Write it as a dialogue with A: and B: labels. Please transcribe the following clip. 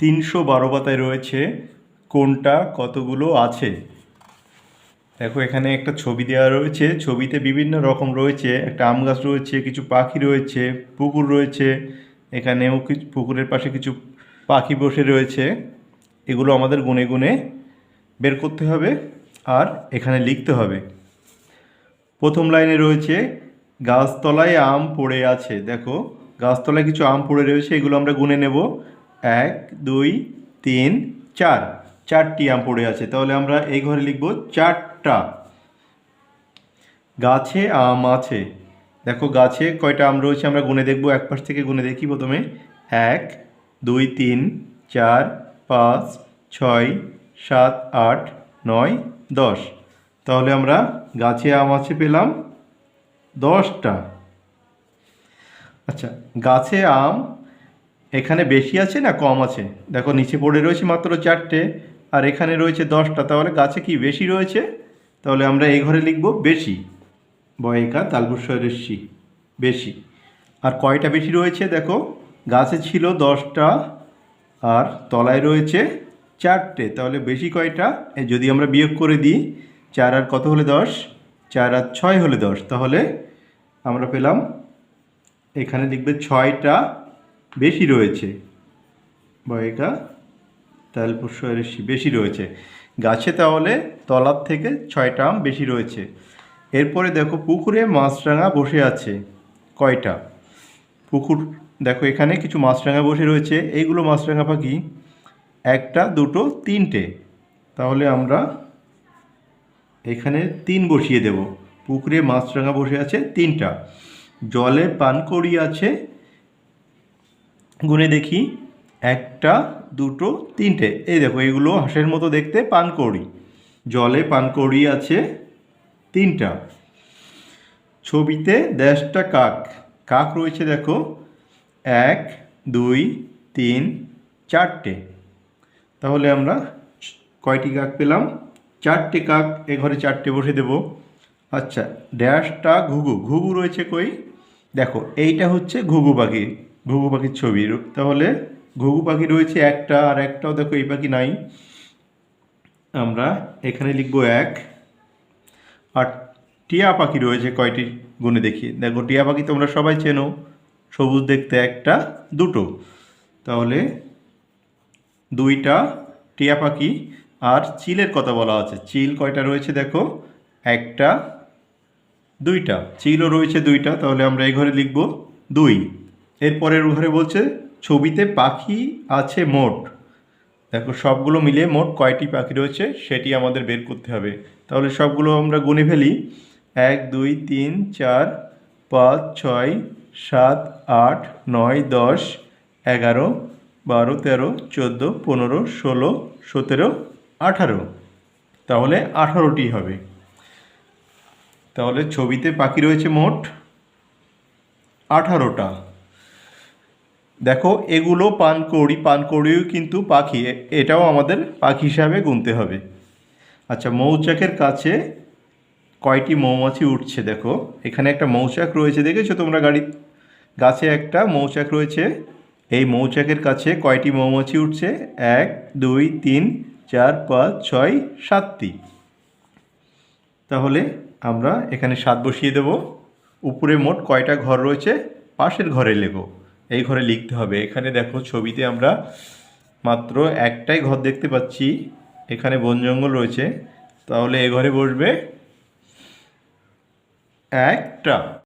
A: তিনশো বারো পাতায় রয়েছে কোনটা কতগুলো আছে দেখো এখানে একটা ছবি দেওয়া রয়েছে ছবিতে বিভিন্ন রকম রয়েছে একটা আম গাছ রয়েছে কিছু পাখি রয়েছে পুকুর রয়েছে এখানেও কিছু পুকুরের পাশে কিছু পাখি বসে রয়েছে এগুলো আমাদের গুনে গুনে বের করতে হবে আর এখানে লিখতে হবে প্রথম লাইনে রয়েছে গাছতলায় আম পড়ে আছে দেখো গাছতলায় কিছু আম পড়ে রয়েছে এগুলো আমরা গুনে নেব এক দুই তিন চার চারটি আম পড়ে আছে তাহলে আমরা এই ঘরে লিখব চারটা গাছে আম আছে দেখো গাছে কয়টা আম রয়েছে আমরা গুনে দেখব এক পাশ থেকে গুনে দেখি প্রথমে এক দুই তিন চার পাঁচ ছয় সাত আট নয় দশ তাহলে আমরা গাছে আম আছে পেলাম দশটা আচ্ছা গাছে আম এখানে বেশি আছে না কম আছে দেখো নিচে পড়ে রয়েছে মাত্র চারটে আর এখানে রয়েছে দশটা তাহলে গাছে কি বেশি রয়েছে তাহলে আমরা এই ঘরে লিখব বেশি বয়েকা তালপুর বেশি আর কয়টা বেশি রয়েছে দেখো গাছে ছিল দশটা আর তলায় রয়েছে চারটে তাহলে বেশি কয়টা যদি আমরা বিয়োগ করে দিই চার আর কত হলে দশ চার আর ছয় হলে দশ তাহলে আমরা পেলাম এখানে লিখবে ছয়টা বেশি রয়েছে বা এটা তাল প্রশ্রয়ের বেশি রয়েছে গাছে তাহলে তলার থেকে ছয়টা আম বেশি রয়েছে এরপরে দেখো পুকুরে মাছরাঙা বসে আছে কয়টা পুকুর দেখো এখানে কিছু মাছরাঙা বসে রয়েছে এইগুলো মাছরাঙা পাখি একটা দুটো তিনটে তাহলে আমরা এখানে তিন বসিয়ে দেব পুকুরে মাছরাঙা বসে আছে তিনটা জলে পান করিয়াছে আছে গুনে দেখি একটা দুটো তিনটে এই দেখো এগুলো হাঁসের মতো দেখতে পানকৌড়ি জলে পানকৌড়ি আছে তিনটা ছবিতে দেশটা কাক কাক রয়েছে দেখো এক দুই তিন চারটে তাহলে আমরা কয়টি কাক পেলাম চারটে কাক এ ঘরে চারটে বসে দেব আচ্ছা ড্যাশটা ঘুঘু ঘুঘু রয়েছে কই দেখো এইটা হচ্ছে ঘুঘু পাখি ঘুঘু পাখির ছবি তাহলে ঘুঘু পাখি রয়েছে একটা আর একটাও দেখো এই পাখি নাই আমরা এখানে লিখব এক আর টিয়া পাখি রয়েছে কয়টি গুণে দেখি দেখো টিয়া পাখি তোমরা সবাই চেনো সবুজ দেখতে একটা দুটো তাহলে দুইটা টিয়া পাখি আর চিলের কথা বলা আছে চিল কয়টা রয়েছে দেখো একটা দুইটা চিলও রয়েছে দুইটা তাহলে আমরা এই ঘরে লিখব দুই এরপরের ঘরে বলছে ছবিতে পাখি আছে মোট দেখো সবগুলো মিলে মোট কয়টি পাখি রয়েছে সেটি আমাদের বের করতে হবে তাহলে সবগুলো আমরা গুনে ফেলি এক দুই তিন চার পাঁচ ছয় সাত আট নয় দশ এগারো বারো তেরো চোদ্দো পনেরো ষোলো সতেরো আঠারো তাহলে আঠারোটি হবে তাহলে ছবিতে পাখি রয়েছে মোট আঠারোটা দেখো এগুলো পানকৌড়ি পানকৌড়িও কিন্তু পাখি এটাও আমাদের পাখি হিসাবে গুনতে হবে আচ্ছা মৌচাকের কাছে কয়টি মৌমাছি উঠছে দেখো এখানে একটা মৌচাক রয়েছে দেখেছো তোমরা গাড়ি গাছে একটা মৌচাক রয়েছে এই মৌচাকের কাছে কয়টি মৌমাছি উঠছে এক দুই তিন চার পাঁচ ছয় সাতটি তাহলে আমরা এখানে সাত বসিয়ে দেব উপরে মোট কয়টা ঘর রয়েছে পাশের ঘরে লেগো এই ঘরে লিখতে হবে এখানে দেখো ছবিতে আমরা মাত্র একটাই ঘর দেখতে পাচ্ছি এখানে বন জঙ্গল রয়েছে তাহলে এ ঘরে বসবে একটা